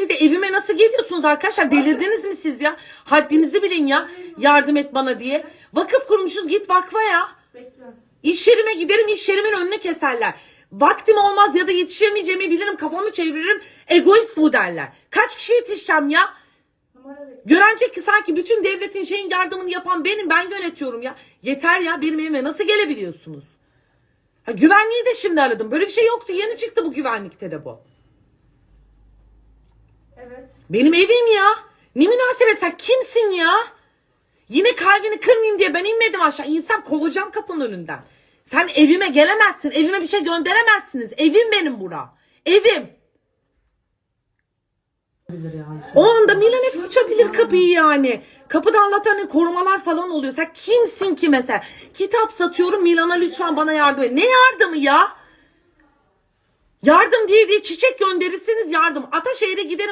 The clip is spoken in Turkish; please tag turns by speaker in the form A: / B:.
A: de evime nasıl geliyorsunuz arkadaşlar? Delirdiniz mi siz ya? Haddinizi bilin ya. Yardım et bana diye. Vakıf kurmuşuz git vakfa ya. İş yerime giderim iş yerimin önüne keserler. Vaktim olmaz ya da yetişemeyeceğimi bilirim kafamı çeviririm egoist bu derler. Kaç kişi yetişeceğim ya? Görenecek ki sanki bütün devletin şeyin yardımını yapan benim ben yönetiyorum ya. Yeter ya benim evime nasıl gelebiliyorsunuz? Ha, güvenliği de şimdi aradım. Böyle bir şey yoktu. Yeni çıktı bu güvenlikte de bu. Benim evim ya. Ne münasebet sen kimsin ya? Yine kalbini kırmayayım diye ben inmedim aşağı. İnsan kovacağım kapının önünden. Sen evime gelemezsin. Evime bir şey gönderemezsiniz. Evim benim bura. Evim. O anda Milan açabilir kapıyı yani. Kapıda Allah'tan korumalar falan oluyor. Sen kimsin ki mesela? Kitap satıyorum Milan'a lütfen bana yardım et. Ne yardımı ya? Yardım diye diye çiçek gönderirsiniz yardım. Ataşehir'e giderim.